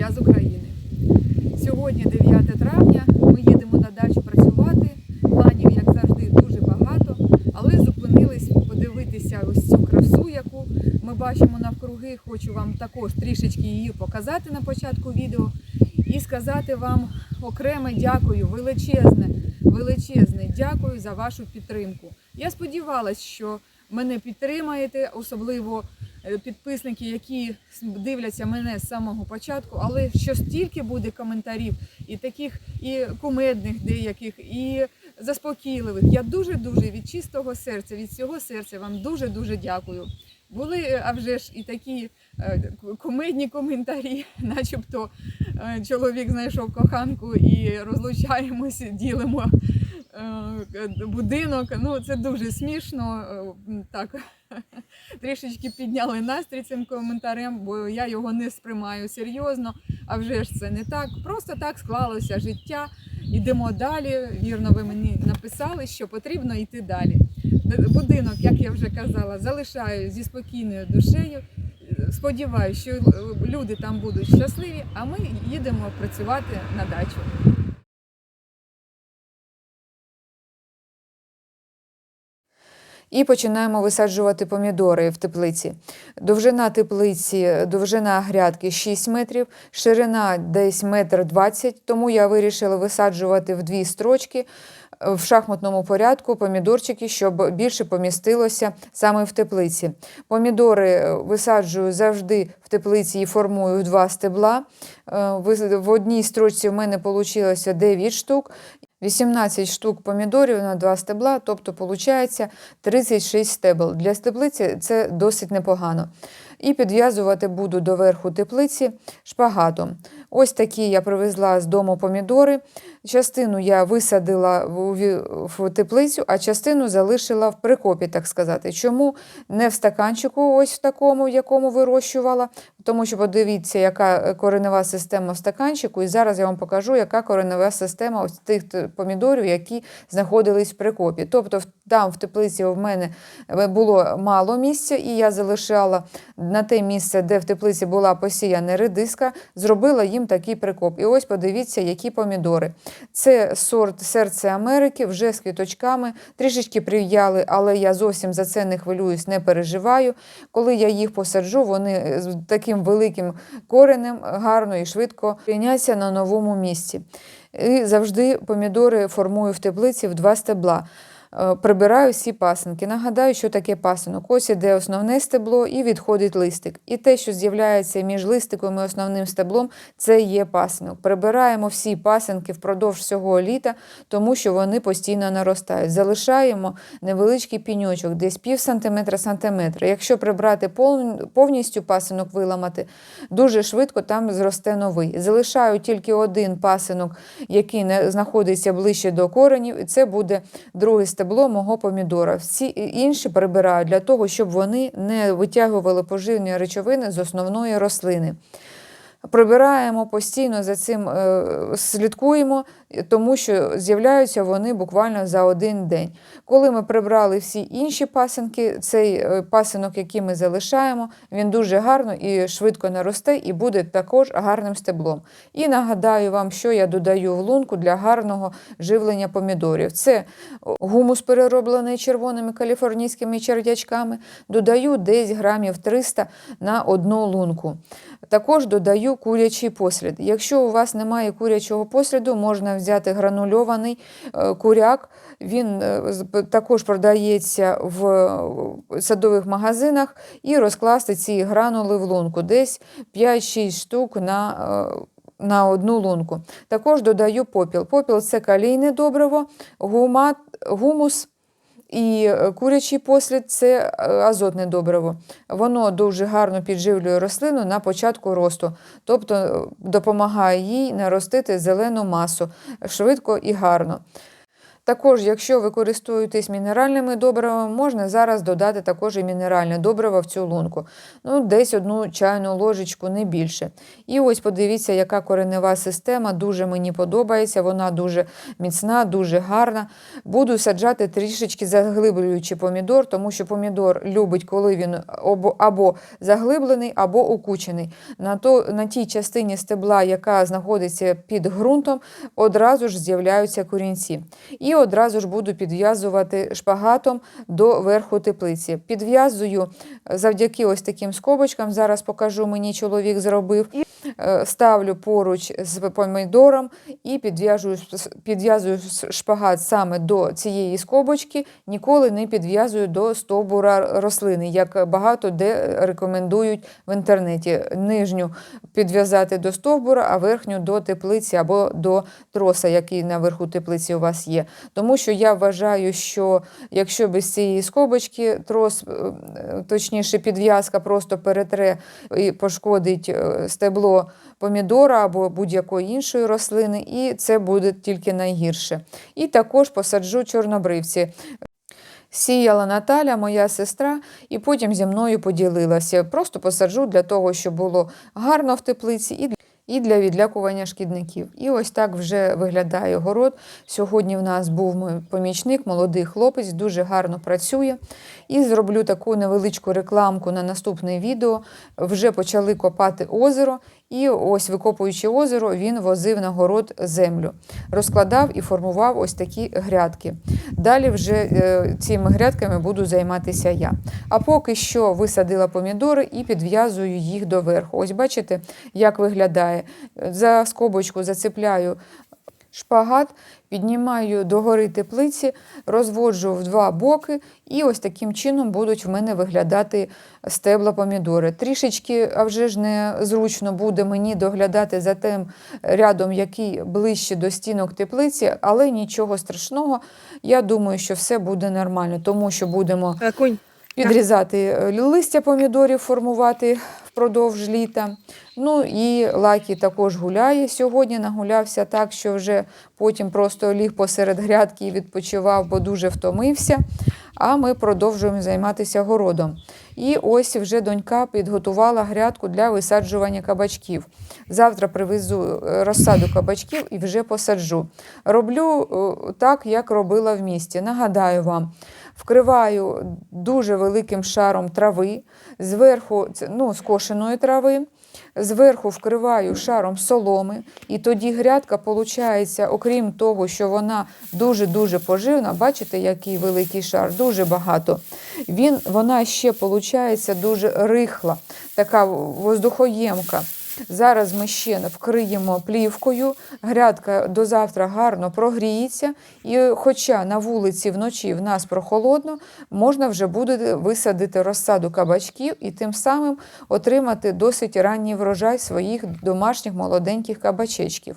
я з України. Сьогодні 9 травня. Ми їдемо на дачу працювати. Планів, як завжди, дуже багато, але зупинились подивитися ось цю красу, яку ми бачимо навкруги. Хочу вам також трішечки її показати на початку відео і сказати вам окреме дякую, величезне, величезне дякую за вашу підтримку. Я сподівалась, що мене підтримаєте, особливо підписники, які дивляться мене з самого початку, але що стільки буде коментарів, і таких і кумедних деяких, і заспокійливих. Я дуже дуже від чистого серця, від всього серця вам дуже дуже дякую. Були е, а вже ж і такі е, кумедні коментарі, начебто е, чоловік знайшов коханку і розлучаємося, ділимо е, будинок. Ну це дуже смішно. е, Так трішечки підняли настрій цим коментарем, бо я його не сприймаю серйозно. А вже ж це не так. Просто так склалося життя. Йдемо далі. Вірно, ви мені написали, що потрібно йти далі. Будинок, як я вже казала, залишаю зі спокійною душею. Сподіваюся, що люди там будуть щасливі, а ми їдемо працювати на дачу. І починаємо висаджувати помідори в теплиці. Довжина теплиці, довжина грядки 6 метрів, ширина десь метр 20, тому я вирішила висаджувати в дві строчки в шахматному порядку помідорчики, щоб більше помістилося саме в теплиці. Помідори е, висаджую завжди в теплиці і формую два стебла. Е, В одній строчці в мене вийшло 9 штук. 18 штук помідорів на два стебла, тобто виходить 36 стебел. Для теплиці це досить непогано. І підв'язувати буду до верху теплиці шпагатом. Ось такі я привезла з дому помідори. Частину я висадила в, теплицю, а частину залишила в прикопі, так сказати. Чому не в стаканчику, ось в такому, якому вирощувала? Тому що подивіться, яка коренева система в стаканчику, і зараз я вам покажу, яка коренева система ось тих помідорів, які знаходились в прикопі. Тобто там в теплиці в мене е, було мало місця, і я залишала на те місце, де в теплиці була посіяна редиска, зробила їм такий прикоп. І ось подивіться, які помідори. Це сорт серце Америки, вже з квіточками, трішечки прив'яли, але я зовсім за це не хвилююсь, не переживаю. Коли я їх посаджу, вони з таким великим коренем гарно і швидко прийняться на новому місці. І завжди помідори формую в теплиці в два стебла. Е, Прибираю всі пасинки. Нагадаю, що таке пасинок. Ось іде основне стебло і відходить листик. І те, що з'являється між листиком і основним стеблом, це є пасинок. Прибираємо всі пасинки впродовж всього літа, тому що вони постійно наростають. Залишаємо невеличкий піньочок, десь пів сантиметра сантиметра. Якщо прибрати повністю пасинок виламати, дуже швидко там зросте новий. Залишаю тільки один пасинок, який знаходиться ближче до коренів, і це буде друге стебло мого помідора. Всі інші прибираю для того, щоб вони не витягували поживні речовини з основної рослини. Прибираємо постійно за цим, е, слідкуємо, тому що з'являються вони буквально за один день. Коли ми прибрали всі інші пасинки, цей е, пасинок, який ми залишаємо, він дуже гарно і швидко наросте і буде також гарним стеблом. І нагадаю вам, що я додаю в лунку для гарного живлення помідорів. Це гумус перероблений червоними каліфорнійськими черв'ячками. Додаю десь грамів 300 на одну лунку. Також додаю курячий послід. Якщо у вас немає курячого посліду, можна взяти гранульований е, куряк. Він е, також продається в садових магазинах і розкласти ці гранули в лунку. Десь 5-6 штук на, е, на одну лунку. Також додаю попіл. Попіл це калійне добриво, гумат, гумус. І е, курячий послід це е, азотне добриво. Воно дуже гарно підживлює рослину на початку росту, тобто е, допомагає їй наростити зелену масу швидко і гарно. Також, якщо ви користуєтесь мінеральними добривами, можна зараз додати також і мінеральне добриво в цю лунку. Ну, десь одну чайну ложечку, не більше. І ось подивіться, яка коренева система. Дуже мені подобається. Вона дуже міцна, дуже гарна. Буду саджати трішечки заглиблюючи помідор, тому що помідор любить, коли він або, заглиблений, або укучений. На, то, на тій частині стебла, яка знаходиться під ґрунтом, одразу ж з'являються корінці. І одразу ж буду підв'язувати шпагатом до верху теплиці. Підв'язую завдяки ось таким скобочкам. Зараз покажу, мені чоловік зробив. Е, ставлю поруч з помідором і підв'яжую підв'язую шпагат саме до цієї скобочки, ніколи не підв'язую до стовбура рослини, як багато де рекомендують в інтернеті. Нижню підв'язати до стовбура, а верхню до теплиці або до троса, який наверху теплиці у вас є. Тому що я вважаю, що якщо без цієї скобочки трос, е, точніше, підв'язка просто перетре і пошкодить е, стебло помідора або будь-якої іншої рослини, і це буде тільки найгірше. І також посаджу чорнобривці. Сіяла Наталя, моя сестра, і потім зі мною поділилася. Просто посаджу для того, щоб було гарно в теплиці і і для відлякування шкідників. І ось так вже виглядає город. Сьогодні в нас був мій помічник, молодий хлопець, дуже гарно працює. І зроблю таку невеличку рекламку на наступне відео. Вже почали копати озеро, і ось, викопуючи озеро, він возив на город землю, розкладав і формував ось такі грядки. Далі вже е, цими грядками буду займатися я. А поки що висадила помідори і підв'язую їх доверху. Ось бачите, як виглядає. За скобочку зацепляю шпагат, піднімаю догори теплиці, розводжу в два боки, і ось таким чином будуть в мене виглядати стебла помідори. Трішечки, а вже ж не зручно буде мені доглядати за тим рядом, який ближче до стінок теплиці, але нічого страшного. Я думаю, що все буде нормально, тому що будемо Конь. Підрізати е, листя помідорів, формувати впродовж літа. Ну і лакі також гуляє сьогодні. Нагулявся так, що вже потім просто ліг посеред грядки і відпочивав, бо дуже втомився. А ми продовжуємо займатися городом. І ось вже донька підготувала грядку для висаджування кабачків. Завтра привезу е, розсаду кабачків і вже посаджу. Роблю е, так, як робила в місті. Нагадаю вам, вкриваю дуже великим шаром трави, зверху ну, скошеної трави. Зверху вкриваю шаром соломи, і тоді грядка, виходить, окрім того, що вона дуже-дуже поживна, бачите, який великий шар, дуже багато. Він, Вона ще виходить дуже рихла, така воздухоємка. Зараз ми ще вкриємо плівкою, грядка до завтра гарно прогріється, і хоча на вулиці вночі в нас прохолодно, можна вже буде висадити розсаду кабачків і тим самим отримати досить ранній врожай своїх домашніх молоденьких кабачечків.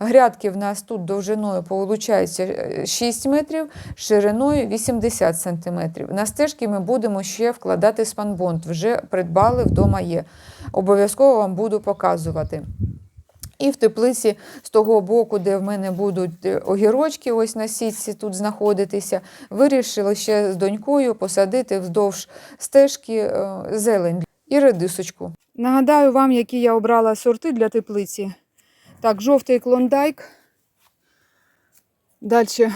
Грядки в нас тут довжиною виходить 6 метрів, шириною 80 сантиметрів. На стежки ми будемо ще вкладати спанбонд, вже придбали, вдома є. Обов'язково вам буду показувати. І в теплиці з того боку, де в мене будуть е, огірочки, ось на сітці тут знаходитися, вирішили ще з донькою посадити вздовж стежки е, зелень і редисочку. Нагадаю вам, які я обрала сорти для теплиці. Так, жовтий клондайк. Далі,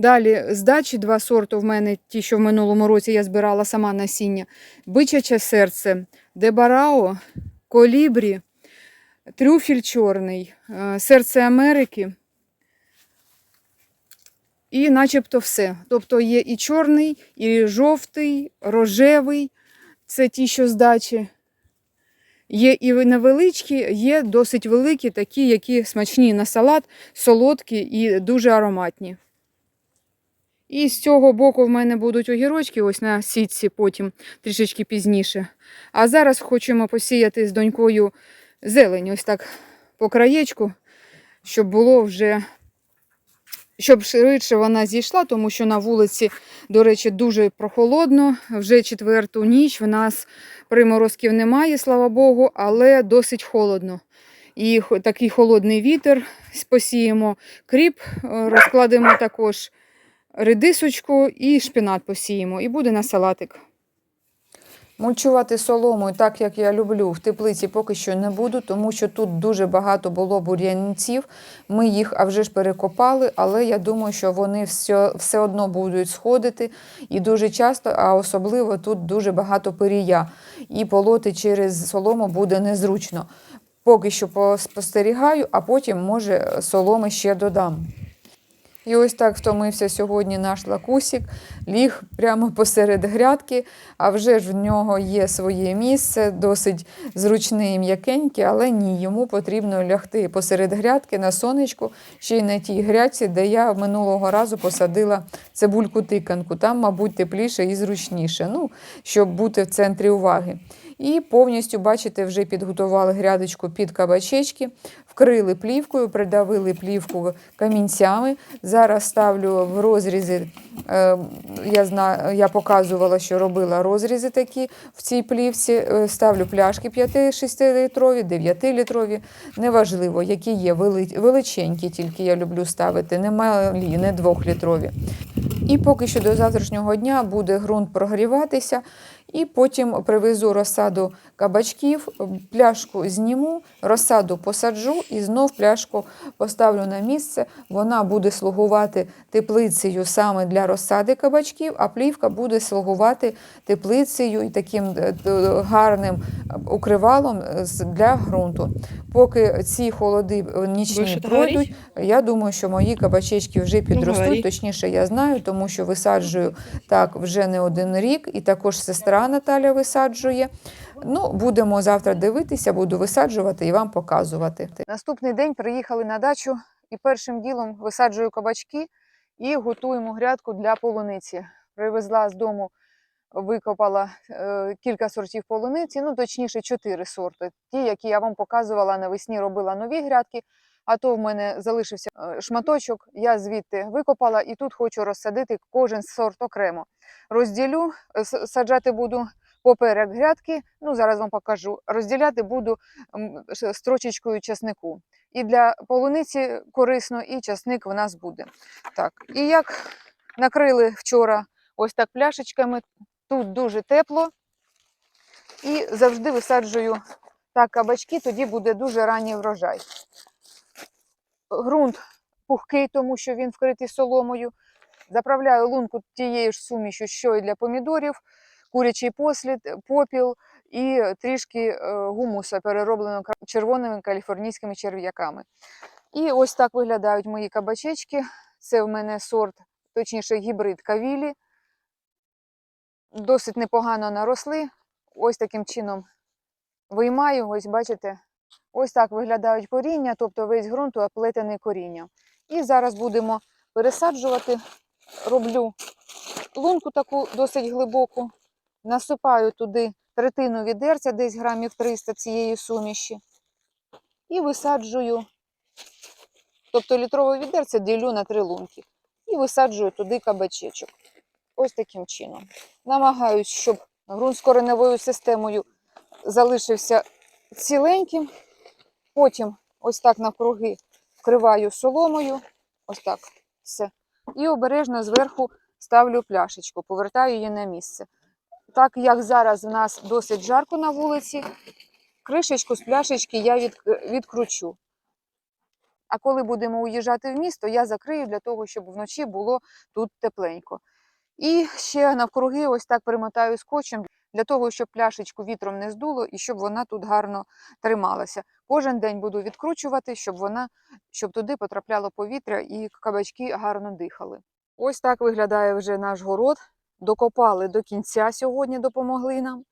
далі з дачі два сорти в мене, ті, що в минулому році я збирала сама насіння. Бичаче серце, Дебарао, Колібрі, трюфіль чорний, е, серце Америки. І начебто все. Тобто є і чорний, і жовтий, рожевий. Це ті, що з дачі. Є і невеличкі, є досить великі, такі, які смачні на салат, солодкі і дуже ароматні. І з цього боку в мене будуть огірочки, ось на сітці потім трішечки пізніше. А зараз хочемо посіяти з донькою зелень, ось так по краєчку, щоб було вже, щоб швидше вона зійшла, тому що на вулиці, до речі, дуже прохолодно. Вже четверту ніч в нас приморозків немає, слава Богу, але досить холодно. і такий холодний вітер посіємо. Кріп е, розкладемо також редисочку і шпинат посіємо. І буде на салатик. Мульчувати соломою, так як я люблю, в теплиці поки що не буду, тому що тут дуже багато було бур'янців. Ми їх а вже ж перекопали, але я думаю, що вони все, все одно будуть сходити. І дуже часто, а особливо тут дуже багато пирія. І полоти через солому буде незручно. Поки що поспостерігаю, а потім, може, соломи ще додам. І ось так втомився сьогодні наш лакусік, ліг прямо посеред грядки, а вже ж в нього є своє місце, досить зручне і м'якеньке, але ні, йому потрібно лягти посеред грядки на сонечку, ще й на тій грядці, де я минулого разу посадила цибульку тиканку. Там, мабуть, тепліше і зручніше, ну, щоб бути в центрі уваги. І повністю, бачите, вже підготували грядочку під кабачечки, вкрили плівкою, придавили плівку камінцями. Зараз ставлю в розрізи. е, Я, знаю, я показувала, що робила розрізи такі в цій плівці. Е, Ставлю пляшки 5-6-літрові, 9-літрові. Неважливо, які є величенькі, тільки я люблю ставити, не малі, не 2-літрові. І поки що до завтрашнього дня буде ґрунт прогріватися. І потім привезу розсаду кабачків, пляшку зніму, розсаду посаджу і знов пляшку поставлю на місце. Вона буде слугувати теплицею саме для розсади кабачків, а плівка буде слугувати теплицею і таким е, гарним укривалом е, для ґрунту. Поки ці холоди е, нічні пройдуть, я думаю, що мої кабачечки вже підростуть. говори. Точніше, я знаю, тому що висаджую так вже не один рік, і також сестра Наталя висаджує. Ну, будемо завтра дивитися, буду висаджувати і вам показувати. Наступний день приїхали на дачу і першим ділом висаджую кабачки і готуємо грядку для полуниці. Привезла з дому, викопала е, кілька сортів полуниці, ну точніше, чотири сорти. Ті, які я вам показувала навесні, робила нові грядки. А то в мене залишився е, шматочок, я звідти викопала і тут хочу розсадити кожен сорт окремо. Розділю, е, саджати буду поперек грядки. Ну, зараз вам покажу. Розділяти буду строчечкою часнику. І для полуниці корисно, і часник в нас буде. Так, і як накрили вчора ось так пляшечками, тут дуже тепло. І завжди висаджую так кабачки, тоді буде дуже ранній врожай. Грунт пухкий, тому що він вкритий соломою. Заправляю лунку тією ж сумішю, що і для помідорів, курячий послід, попіл і трішки е, гумуса, перероблено кра- червоними каліфорнійськими черв'яками. І ось так виглядають мої кабачечки. Це в мене сорт, точніше, гібрид кавілі. Досить непогано наросли. Ось таким чином виймаю, ось бачите, ось так виглядають коріння, тобто весь ґрунт оплетений корінням. І зараз будемо пересаджувати. Роблю лунку таку досить глибоку, насипаю туди третину відерця, десь грамів 300 цієї суміші, і висаджую, тобто літрове відерце ділю на три лунки. І висаджую туди кабачечок. Ось таким чином. Намагаюсь, щоб ґрунт з кореневою системою залишився ціленьким. Потім ось так навкруги вкриваю соломою. Ось так все. І обережно зверху ставлю пляшечку, повертаю її на місце. Так як зараз в нас досить жарко на вулиці, кришечку з пляшечки я від, відкручу. А коли будемо уїжджати в місто, я закрию для того, щоб вночі було тут тепленько. І ще навкруги ось так примотаю скотчем для того, щоб пляшечку вітром не здуло і щоб вона тут гарно трималася. Кожен день буду відкручувати, щоб вона щоб туди потрапляло повітря і кабачки гарно дихали. Ось так виглядає вже наш город. Докопали до кінця сьогодні, допомогли нам.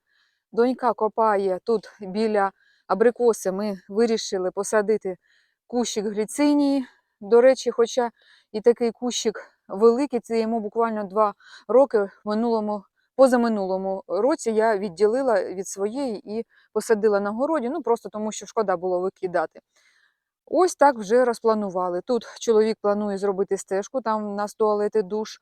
Донька копає тут біля абрикоси. Ми вирішили посадити кущик гліцинії. До речі, хоча і такий кущик великий, це йому буквально два роки в минулому, позаминулому році я відділила від своєї і посадила на городі, ну просто тому що шкода було викидати. Ось так вже розпланували. Тут чоловік планує зробити стежку, там у нас туалет і душ.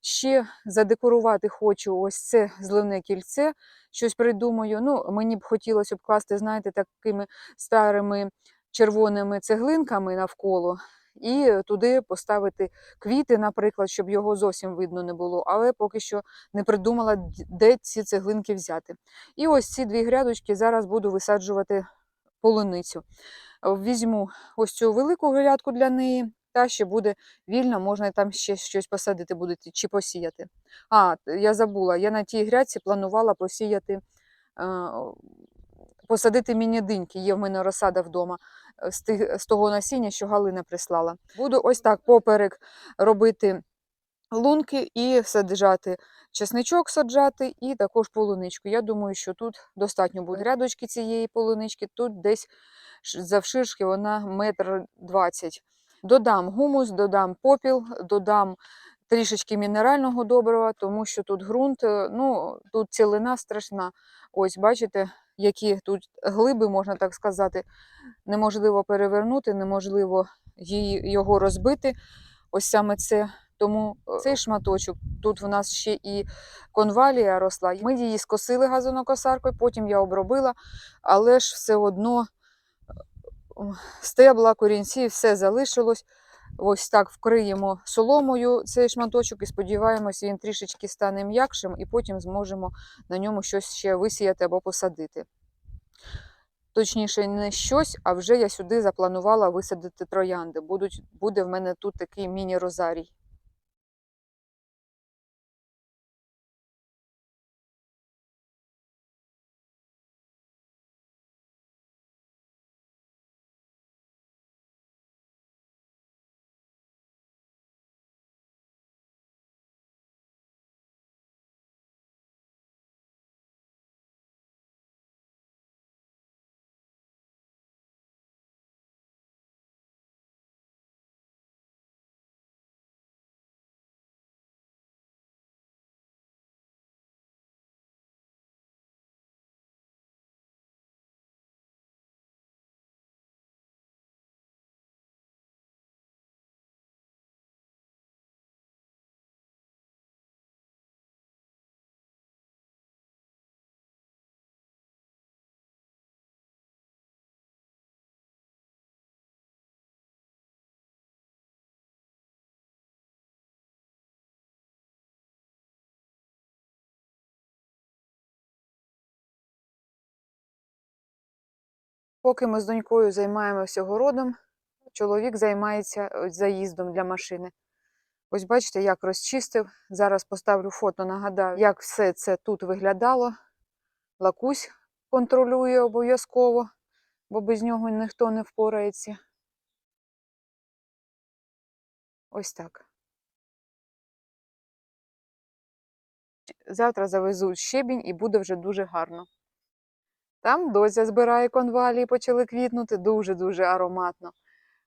Ще задекорувати хочу ось це зливне кільце, щось придумаю. Ну, мені б хотілося обкласти, знаєте, такими старими червоними цеглинками навколо, і туди поставити квіти, наприклад, щоб його зовсім видно не було. Але поки що не придумала, де ці цеглинки взяти. І ось ці дві грядочки зараз буду висаджувати полуницю. Е, Візьму ось цю велику грядку для неї, та ще буде вільно, можна там ще щось посадити будете чи посіяти. А, я забула, я на тій грядці планувала посіяти, е, посадити міні-диньки. Є в мене розсада вдома е, з, тих, з того насіння, що Галина прислала. Буду ось так поперек робити лунки і саджати чесничок саджати, і також полуничку. Я думаю, що тут достатньо буде грядочки цієї полунички, тут десь завширшки вона метр двадцять. Додам гумус, додам попіл, додам трішечки мінерального добрива, тому що тут ґрунт, е, ну тут цілина страшна. Ось бачите, які тут глиби, можна так сказати, неможливо перевернути, неможливо її, його розбити. Ось саме це. Тому е, цей шматочок, тут в нас ще і конвалія росла. Ми її скосили газонокосаркою, потім я обробила, але ж все одно е, стебла, корінці, все залишилось. Ось так вкриємо соломою цей шматочок і сподіваємося, він трішечки стане м'якшим, і потім зможемо на ньому щось ще висіяти або посадити. Точніше, не щось, а вже я сюди запланувала висадити троянди. Будуть, буде в мене тут такий міні-розарій. Поки ми з донькою займаємося городом, чоловік займається е, заїздом для машини. Ось бачите, як розчистив. Зараз поставлю фото, нагадаю, як все це тут виглядало. Лакусь контролює обов'язково, бо без нього ніхто не впорається. Ось так. Завтра завезуть щебінь і буде вже дуже гарно. Там доця збирає конвалії, почали квітнути дуже-дуже ароматно.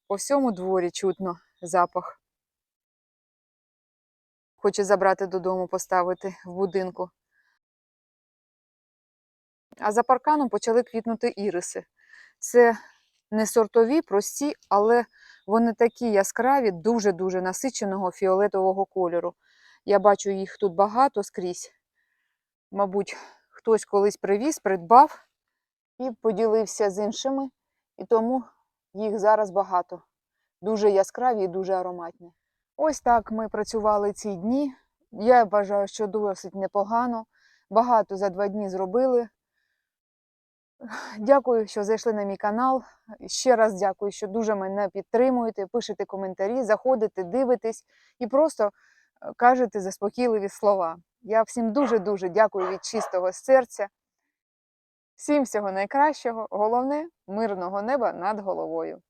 По всьому дворі чутно запах. Хоче забрати додому, поставити в будинку. А за парканом почали квітнути іриси. Це не сортові, прості, але вони такі яскраві, дуже-дуже насиченого фіолетового кольору. Я бачу їх тут багато скрізь. Мабуть, хтось колись привіз, придбав і поділився з іншими, і тому їх зараз багато. Дуже яскраві і дуже ароматні. Ось так ми працювали ці дні. Я вважаю, що досить непогано. Багато за два дні зробили. Дякую, що зайшли на мій канал. Ще раз дякую, що дуже мене підтримуєте, пишете коментарі, заходите, дивитесь і просто е, кажете заспокійливі слова. Я всім дуже-дуже дякую від чистого серця. Всім всього найкращого. Головне мирного неба над головою.